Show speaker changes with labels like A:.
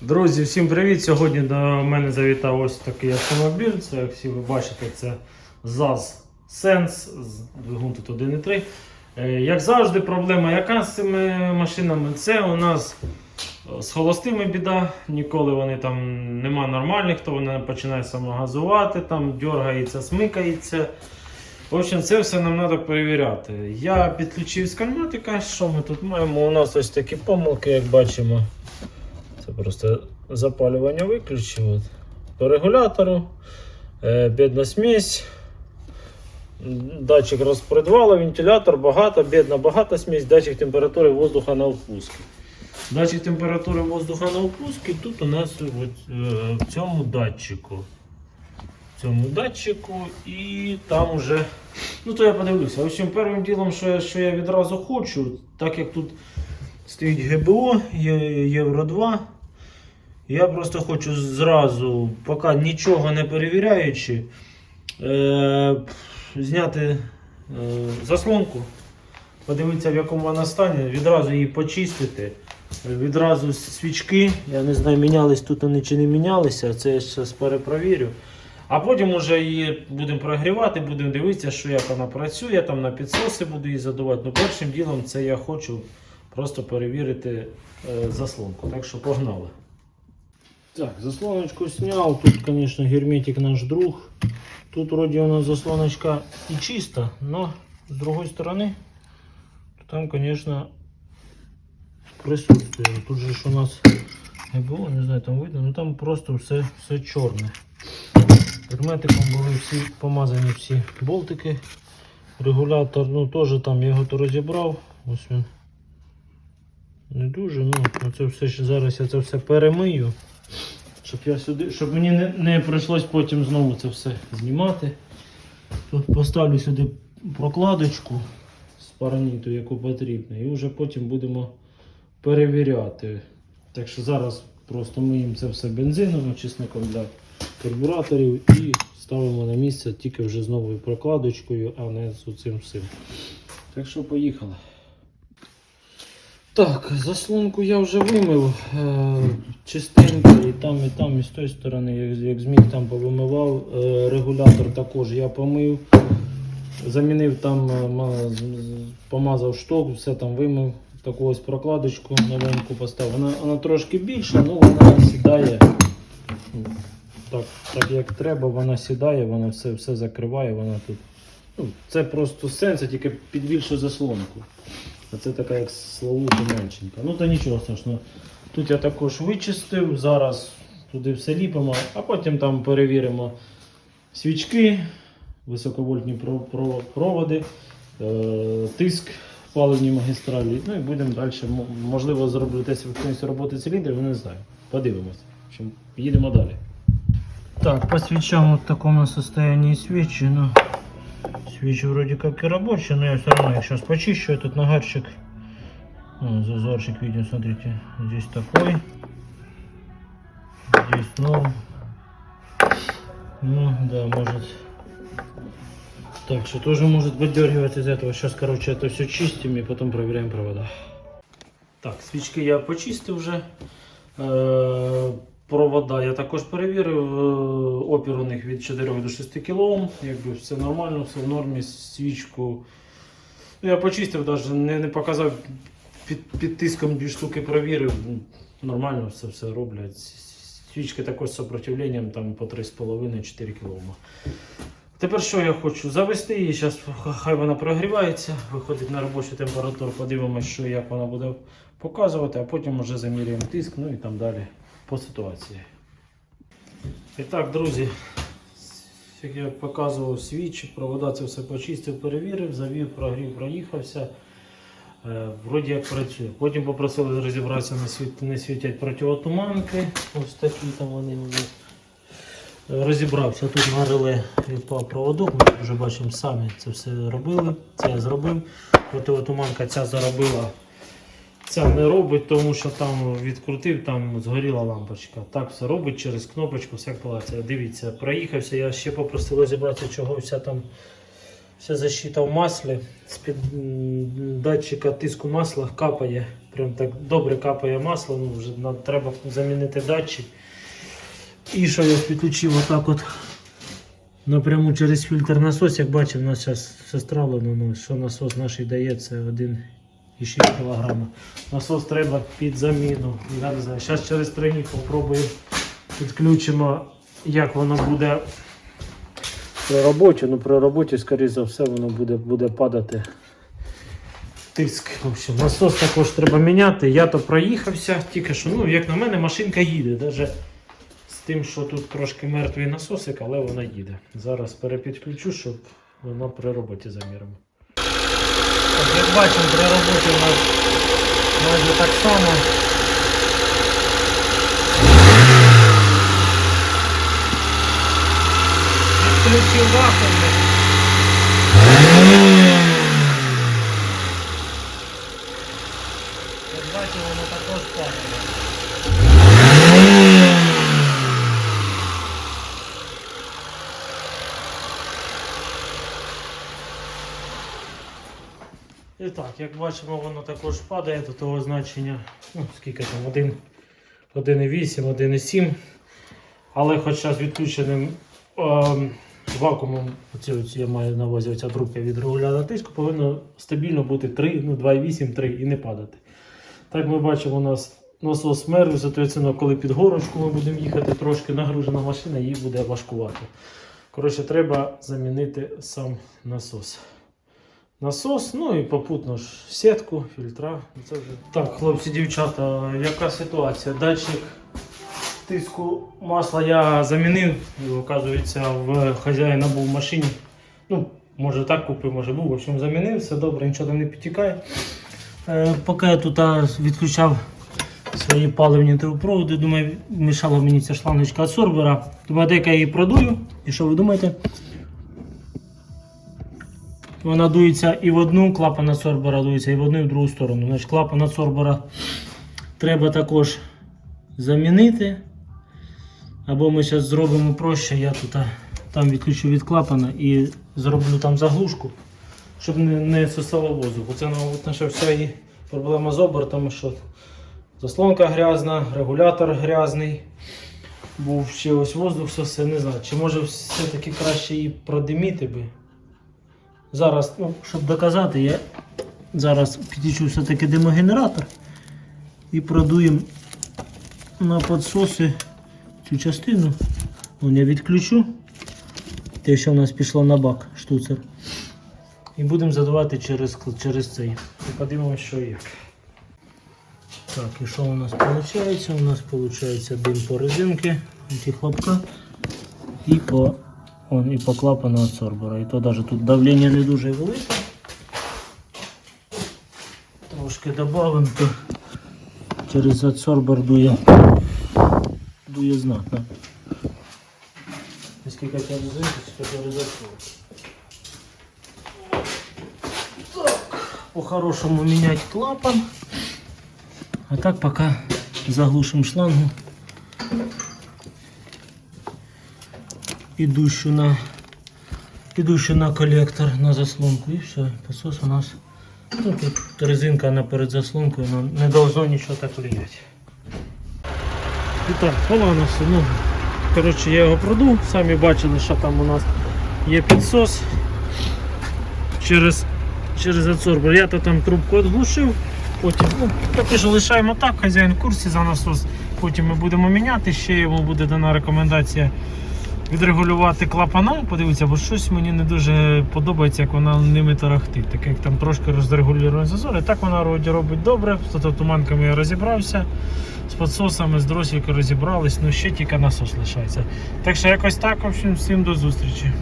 A: Друзі, всім привіт! Сьогодні до мене завітав ось такий автомобіль. Це, як всі ви бачите, це ZAZ Sense, з- двигун тут 1.3. Е, Як завжди, проблема яка з цими машинами? Це у нас е, з холостими біда. Ніколи вони там нема нормальних, то вона починає самогазувати, там дергається, смикається. В общем, це все нам треба перевіряти. Я підключив з кальматика. Що ми тут маємо? У нас ось такі помилки, як бачимо. Просто запалювання виключив. От. По регулятору, е, бідна смесь, м, датчик розпредвалу, вентилятор, багато, бідна, багата смесь, датчик температури воздуха на впуску. Датчик температури воздуха на впуску тут у нас от, е, в цьому датчику. В цьому датчику і там уже. Ну то я подивлюся. В общем, першим ділом, що що я відразу хочу, так як тут стоїть ГБО, Євро 2. Я просто хочу зразу, поки нічого не перевіряючи, е, зняти е, заслонку, подивитися, в якому вона стані, відразу її почистити. Відразу свічки, я не знаю, мінялись тут вони чи не мінялися, це я зараз перепровірю. А потім вже її будемо прогрівати, будемо дивитися, що як вона працює, там на підсоси буду її задувати. Ну, першим ділом це я хочу просто перевірити е, заслонку. Так що погнали. Так, заслоночку снял. Тут, конечно, герметик наш друг. Тут вроде у нас заслоночка и чисто, но с другой стороны, там, конечно, присутствие. Тут же у нас було, не знаю, там видно, ну там просто все, все чорне. Герметиком були всі помазані всі болтики. Регулятор, ну теж там я його то розібрав. Ось він. Не дуже, ну це все зараз я це все перемию. Щоб я сюди, щоб мені не, не прийшлось потім знову це все знімати. Тут поставлю сюди прокладочку з параніту, яку потрібно, і вже потім будемо перевіряти. Так що зараз просто миємо це все бензином, очисником для карбюраторів і ставимо на місце тільки вже з новою прокладочкою, а не з цим всім. Так що поїхали. Так, заслонку я вже вимив е, чистенько і там, і там, і з тої сторони, як, як зміг там повимивав. Е, регулятор також я помив. Замінив там, е, помазав шток, все там вимив. Таку ось прокладочку новеньку поставив. Вона, вона трошки більша, але вона сідає так, так як треба, вона сідає, вона все, все закриває, вона тут. Ну, це просто сенс, тільки під заслонку. Це така як Славута меншенька. Ну то нічого страшного. Тут я також вичистив, зараз туди все ліпимо, а потім там перевіримо свічки, високовольтні про- про- проводи, е, тиск паливні магістралі. Ну і будемо далі. Можливо, зроблю тест ефективності роботи циліндрів, не знаю. Подивимось. Їдемо далі. Так, по свечам вот в таком состоянии свечи, ну, свечи вроде как и рабочие, но я все равно их сейчас почищу, этот нагарчик. Ну, зазорчик видим, смотрите, здесь такой, здесь, ну, ну, да, может, так, что тоже может подергиваться из этого. Сейчас, короче, это все чистим и потом проверяем провода. Так, свічки я почистив вже. Е, провода я також перевірив. Опір у них від 4 до 6 кОм. Якби все нормально, все в нормі. Свічку. Ну, я почистив, навіть не, не показав під, під тиском дві штуки провірив. Ну, Нормально все, все роблять. Свічки також з сопротивленням там по 3,5-4 кОм. Тепер що я хочу? Завести її, зараз хай вона прогрівається, виходить на робочу температуру, подивимося, що як вона буде показувати, а потім вже заміряємо тиск, ну і там далі по ситуації. І так, друзі, як я показував свіч, провода це все почистив, перевірив, завів, прогрів, проїхався. Е, Вроді як працює. Потім попросили розібратися, не, світ, не світять противотуманки. Ось такі там вони у. Розібрався тут на реле відпав проводок. Ми вже бачимо самі це все робили. Це я зробив. Противотуманка ця заробила. Ця не робить, тому що там відкрутив, там згоріла лампочка. Так все робить через кнопочку, все палається. Дивіться, проїхався. Я ще попросив розібратися, чого вся там Вся защита в маслі. З-під датчика тиску масла капає. Прям так добре капає масло. Ну, вже треба замінити датчик. І що я підключив отак от напряму через фільтр насос. Як бачив, у нас зараз все стравлено, ну, що насос наш дає, це 1,6 кг. Насос треба під заміну. Я не знаю. Зараз через тренінг попробуємо підключимо, як воно буде при роботі. Ну при роботі, скоріше за все, воно буде, буде падати. Тиск. В общем, насос також треба міняти. Я то проїхався, тільки що, ну, як на мене, машинка їде. Навіть з тим, що тут трошки мертвий насосик, але вона їде. Зараз перепідключу, щоб вона при роботі заміримо. Як бачимо, при роботі у нас майже так само. Відключив вакуум. І так, як бачимо, воно також падає до того значення, ну, скільки там, 1,8, 1,7. Але хоч зараз відключеним ем, вакуумом, оці, оці, я маю на увазі оця трубка від регулятора тиску, повинно стабільно бути 3, ну 2,8, 3 і не падати. Так ми бачимо, у нас насос мер, соответственно, коли під горочку ми будемо їхати, трошки нагружена машина, їй буде важкувати. Коротше, треба замінити сам насос. Насос, ну і попутно ж сітку, фільтра. Це вже... Так, хлопці, дівчата, яка ситуація? Датчик тиску масла я замінив. І, оказується, в хазяїна був в машині. Ну, може так купив, може був. В общем, замінив, все добре, нічого там не підтікає. Е, поки я тут відключав свої паливні трубопроводи, думаю, мішала мені ця шлангочка від сорбера. Думаю, дека я її продую. І що ви думаєте? Вона дується і в одну, клапан від сорбера дується, і в одну, і в другу сторону. Значить, клапан від сорбера треба також замінити. Або ми зараз зробимо проще, я тут там відключу від клапана і зроблю там заглушку, щоб не, не сосало воздух. Оце, наша вся і проблема з обертом, що заслонка грязна, регулятор грязний. Був ще ось воздух сосе, не знаю. Чи може все-таки краще її продиміти би. Зараз, ну, щоб доказати, я зараз підключу все-таки димогенератор і продуємо на підсоси цю частину. Вон я відключу. Те, що в нас пішло на бак штуцер. І будемо задавати через, через цей. І подивимося, що як. Так, і що у нас виходить? У нас виходить дим по резинки, хлопка і по, он, і по клапану від сорбера. І то навіть тут давлення не дуже велике. Трошки додамо, то через адсорбер дує, дує знатно. Скільки тебе резинки, скільки резинки. По-хорошему менять клапан. А так пока заглушим шлангу. Идущую на идущую на коллектор, на заслонку. И все, подсос у нас. Ну, тут резинка она перед заслонкою, но не должно ничего так влиять. І так, поланоси, ну, коротше, я його продув, самі бачили, що там у нас є підсос через, через адсорбер. Я то там трубку відглушив, потім ну, поки що лишаємо так, хазяїн в курсі за насос. Потім ми будемо міняти, ще йому буде дана рекомендація відрегулювати клапана. Подивіться, бо щось мені не дуже подобається, як вона ними тарахтить. Так як там трошки розрегулювання зазори. Так вона робить добре, з туманками я розібрався. З підсосами, з дросількою розібрались, ну ще тільки насос лишається. Так що якось так, в общем, всім до зустрічі.